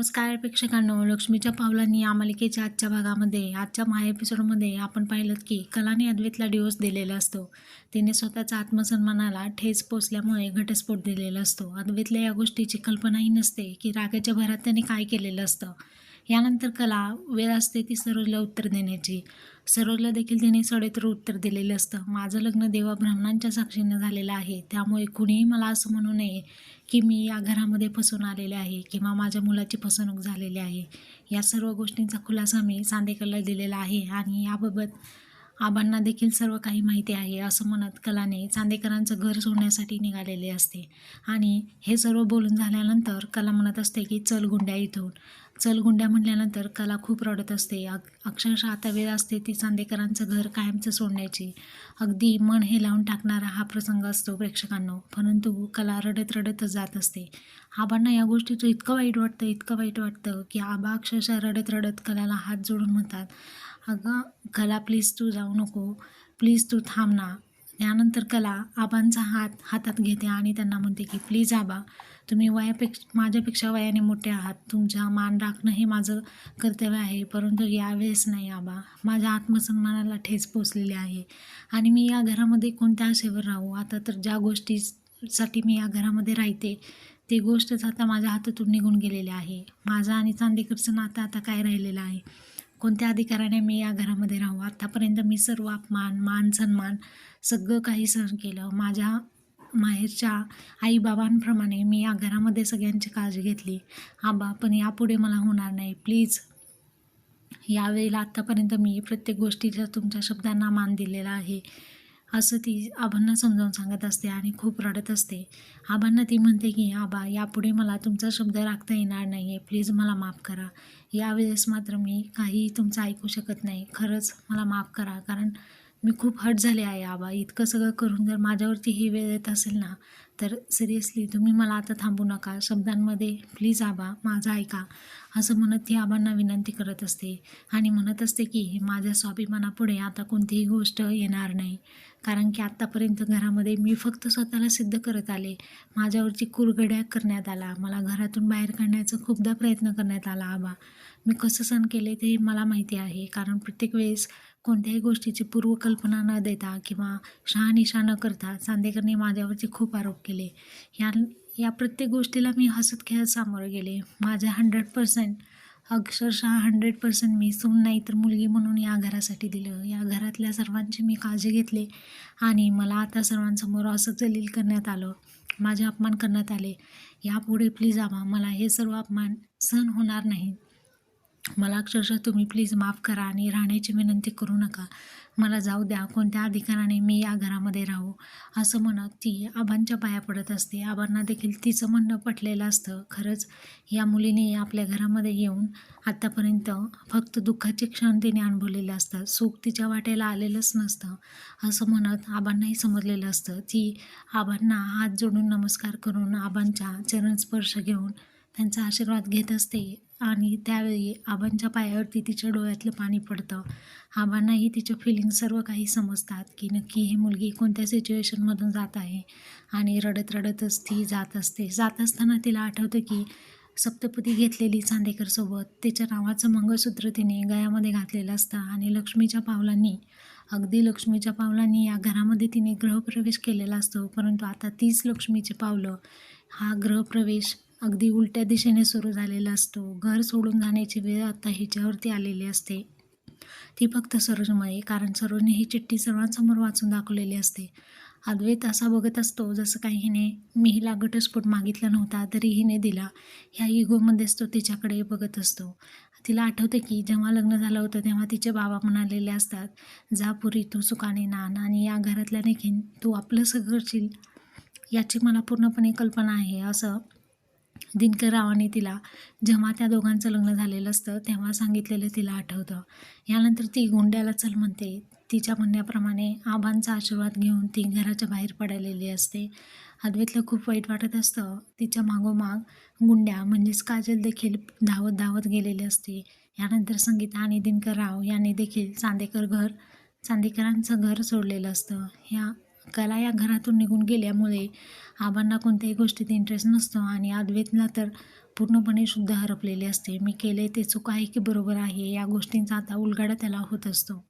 नमस्कार प्रेक्षकांनो लक्ष्मीच्या पावलांनी या मालिकेच्या आजच्या भागामध्ये आजच्या महा एपिसोडमध्ये आपण पाहिलं की कलाने अद्वैतला डिवोर्स दिलेला असतो. तिने स्वतःचा आत्मसन्मानाला ठेस पोचल्यामुळे घटस्फोट दिलेला असतो. अद्वैतला या गोष्टीची कल्पनाही नसते की रागाच्या भरात त्याने काय केलेलं असतं. यानंतर कला वेळ असते ती सरोजला उत्तर देण्याची. सरोजला देखील तिने सडेतर उत्तर दिलेलं असतं. माझं लग्न देवा ब्राह्मणांच्या साक्षीनं झालेलं आहे. त्यामुळे कुणीही मला असं म्हणू नये की मी या घरामध्ये फसून आलेले आहे किंवा माझ्या मुलाची फसवणूक झालेली आहे. या सर्व गोष्टींचा खुलासा मी सांदेकरला दिलेला आहे आणि याबाबत आबांना देखील सर्व काही माहिती आहे असं म्हणत कलाने चांदेकरांचं घर सोडण्यासाठी निघालेले असते. आणि हे सर्व बोलून झाल्यानंतर कला म्हणत असते की चल गुंड्या इथून. चल गुंड्या म्हटल्यानंतर कला खूप रडत असते. अग अक्षरशः आता वेळ असते ती चांदेकरांचं घर कायमचं सोडण्याची. अगदी मन हे लावून टाकणारा हा प्रसंग असतो प्रेक्षकांनो. परंतु कला रडत रडतच जात असते. आबांना या गोष्टीचं इतकं वाईट वाटतं इतकं वाईट वाटतं की आबा अक्षरशः रडत रडत कलाला हात जोडून म्हणतात अगं कला प्लीज तू जाऊ नको. प्लीज तू थांब ना. यानंतर कला आबांचा हात हातात घेते आणि त्यांना म्हणते की प्लीज आबा तुम्ही वयापेक्ष माझ्यापेक्षा वयाने मोठे आहात. तुमचा मान राखणं हे माझं कर्तव्य आहे. परंतु यावेळेस नाही आबा. माझ्या आत्मसन्मानाला ठेच पोचलेली आहे. आणि मी या घरामध्ये कोणत्या आशेवर राहू? आता तर ज्या गोष्टीसाठी मी या घरामध्ये राहते ती गोष्टच आता माझ्या हातातून निघून गेलेली आहे. माझं आणि चांदेकरचं नातं आता काय राहिलेलं आहे? कोणत्या अधिकाराने मी या घरामध्ये राहू? आत्तापर्यंत मी सर्व अपमान मान सन्मान सगळं काही सहन केलं. माझ्या माहेरच्या आईबाबांप्रमाणे मी या घरामध्ये सगळ्यांची काळजी घेतली. आबा पण यापुढे मला होणार नाही. प्लीज यावेळेला आत्तापर्यंत मी प्रत्येक गोष्टीच्या तुमच्या शब्दांना मान दिलेला आहे. असं ती आबांना समजावून सांगत असते आणि खूप रडत असते. आबांना ती म्हणते की आबा यापुढे मला तुमचा शब्द राखता येणार नाही आहे प्लीज मला माफ करा. यावेळेस मात्र मी काही तुमचं ऐकू शकत नाही. खरंच मला माफ करा. कारण मी खूप हट झाले आहे आबा. इतकं सगळं करून जर माझ्यावरती ही वेळ येत असेल ना तर सिरियसली तुम्ही मला आता थांबू नका. शब्दांमध्ये प्लीज आबा माझं ऐका. असं म्हणत ती आबांना विनंती करत असते आणि म्हणत असते की माझ्या स्वाभिमानापुढे आता कोणतीही गोष्ट येणार नाही. कारण की आत्तापर्यंत घरामध्ये मी फक्त स्वतःला सिद्ध करत आले. माझ्यावरची कुरगड्या करण्यात आला. मला घरातून बाहेर काढण्याचा खूपदा प्रयत्न करण्यात आला. आबा मी कसं सण केले ते मला माहिती आहे. कारण प्रत्येक वेळेस कोणत्याही गोष्टीची पूर्वकल्पना न देता किंवा शहानिशा न करता चांदेकरने माझ्यावरती खूप आरोप केले. या या प्रत्येक गोष्टीला मी हसत खेळत सामोरं गेले. माझ्या हंड्रेड पर्सेंट अक्षरशः हंड्रेड पर्सेंट मी सून नाही तर मुलगी म्हणून या घरासाठी दिलं. या घरातल्या सर्वांची मी काळजी घेतली आणि मला आता सर्वांसमोर असं जलील करण्यात आलं. माझे अपमान करण्यात आले. यापुढे प्लीज आम्हा मला हे सर्व अपमान सहन होणार नाही. मला अक्षरशः तुम्ही प्लीज माफ करा आणि राहण्याची विनंती करू नका. मला जाऊ द्या कोणत्या अधिकाराने मी या घरामध्ये राहू? असं म्हणत ती आबांच्या पाया पडत असते. आबांना देखील तिचं म्हणणं पटलेलं असतं. खरंच या मुलीने आपल्या घरामध्ये येऊन आत्तापर्यंत फक्त दुःखाचे क्षण तिने अनुभवलेले असतात. सुख तिच्या वाट्याला आलेलंच नसतं असं म्हणत आबांनाही समजलेलं असतं. ती आबांना हात जोडून नमस्कार करून आबांच्या चरणस्पर्श घेऊन त्यांचा आशीर्वाद घेत असते. आणि त्यावेळी आबांच्या पायावरती तिच्या डोळ्यातलं पाणी पडतं. आबांनाही तिच्या फिलिंग सर्व काही समजतात की नक्की ही मुलगी कोणत्या सिच्युएशनमधून जात आहे आणि रडत रडतच ती जात असते. जात असताना तिला आठवतं की सप्तपदी घेतलेली चांदेकरसोबत तिच्या नावाचं मंगळसूत्र तिने गळ्यामध्ये घातलेलं असतं आणि लक्ष्मीच्या पावलांनी अगदी लक्ष्मीच्या पावलांनी या घरामध्ये तिने ग्रहप्रवेश केलेला असतो. परंतु आता तीच लक्ष्मीची पावलं हा ग्रहप्रवेश अगदी उलट्या दिशेने सुरू झालेला असतो. घर सोडून जाण्याची वेळ आता हिच्यावरती आलेली असते. ती फक्त सरोजमुळे कारण सरोजने ही चिठ्ठी सर्वांसमोर वाचून दाखवलेली असते. अद्वैत असा बघत असतो जसं काही हिने मी हिला घटस्फोट मागितला नव्हता तरी हिने दिला. ह्या इगोमध्येच तो तिच्याकडे बघत असतो. तिला आठवते की जेव्हा लग्न झालं होतं तेव्हा तिचे बाबा म्हणालेले असतात जा पुरी तू सुखाने नान आणि या घरातल्या देखील तू आपलं करशील याची मला पूर्णपणे कल्पना आहे असं दिनकर रावाने तिला जेव्हा त्या दोघांचं लग्न झालेलं असतं तेव्हा सांगितलेलं तिला आठवतं. यानंतर ती गुंड्याला चल म्हणते. तिच्या म्हणण्याप्रमाणे आबांचा आशीर्वाद घेऊन ती घराच्या बाहेर पडलेली असते. अद्वैतला खूप वाईट वाटत असतं. तिच्या मागोमाग गुंड्या म्हणजेच काजल देखील धावत धावत गेलेली असते. यानंतर संगीता आणि दिनकर राव यांनी देखील चांदेकर घर चांदेकरांचं घर सोडलेलं असतं. ह्या कला या घरातून निघून गेल्यामुळे आबांना कोणत्याही गोष्टीत इंटरेस्ट नसतो आणि अद्वैतला तर पूर्णपणे शुद्ध हरपलेली असते. मी केले ते चूक आहे की बरोबर आहे या गोष्टींचा आता उलगाडा त्याला होत असतो.